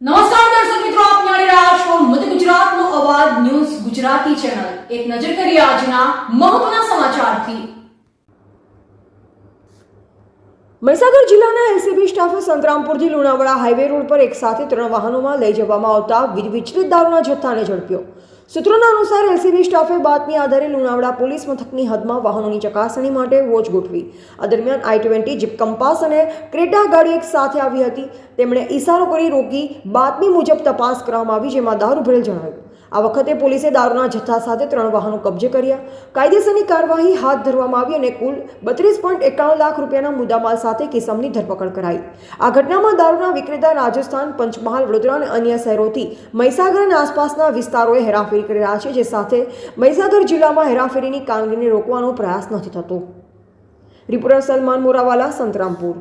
નમસ્કાર દર્શક મિત્રો, આપ નિહાળી રહ્યા છો મધ્ય ગુજરાતનો અવાજ ન્યૂઝ ગુજરાતી ચેનલ. એક નજર કરીએ આજના મહત્વના સમાચારથી. મહીસાગર જિલ્લાના એલસીબી સ્ટાફે સંતરામપુરથી લુણાવાડા હાઈવે રોડ પર એક સાથે ત્રણ વાહનોમાં લઈ જવામાં આવતા વિચલિત દારૂના જથ્થાને ઝડપ્યો. સૂત્રોના અનુસાર એલસીબી સ્ટાફે બાતમી આધારે લુણાવાડા પોલીસ મથકની હદમાં વાહનોની ચકાસણી માટે વોચ ગોઠવી. આ દરમિયાન આઈ ટ્વેન્ટી, જીપ કંપાસ અને ક્રેટા ગાડી એક સાથે આવી હતી. તેમણે ઈશારો કરી રોકી બાતમી મુજબ તપાસ કરવામાં આવી, જેમાં દારૂ ભરેલ જણાવ્યું. આ વખતે પોલીસે દારૂના જથ્થા સાથે ત્રણ વાહનો કબજે કર્યા. કાયદેસરની કાર્યવાહી હાથ ધરવામાં આવી અને કુલ બત્રીસ પોઈન્ટ એકાવન લાખ રૂપિયાના મુદ્દામાલ સાથે કિસમની ધરપકડ કરાઈ. આ ઘટનામાં દારૂના વિક્રેતા રાજસ્થાન, પંચમહાલ, વડોદરા અને અન્ય શહેરોથી મહીસાગર અને આસપાસના વિસ્તારોએ હેરાફેરી કરી રહ્યા છે, જે સાથે મહીસાગર જિલ્લામાં હેરાફેરીની કામગીરીને રોકવાનો પ્રયાસ નથી થતો. રિપોર્ટર સલમાન મોરાવાલા, સંતરામપુર.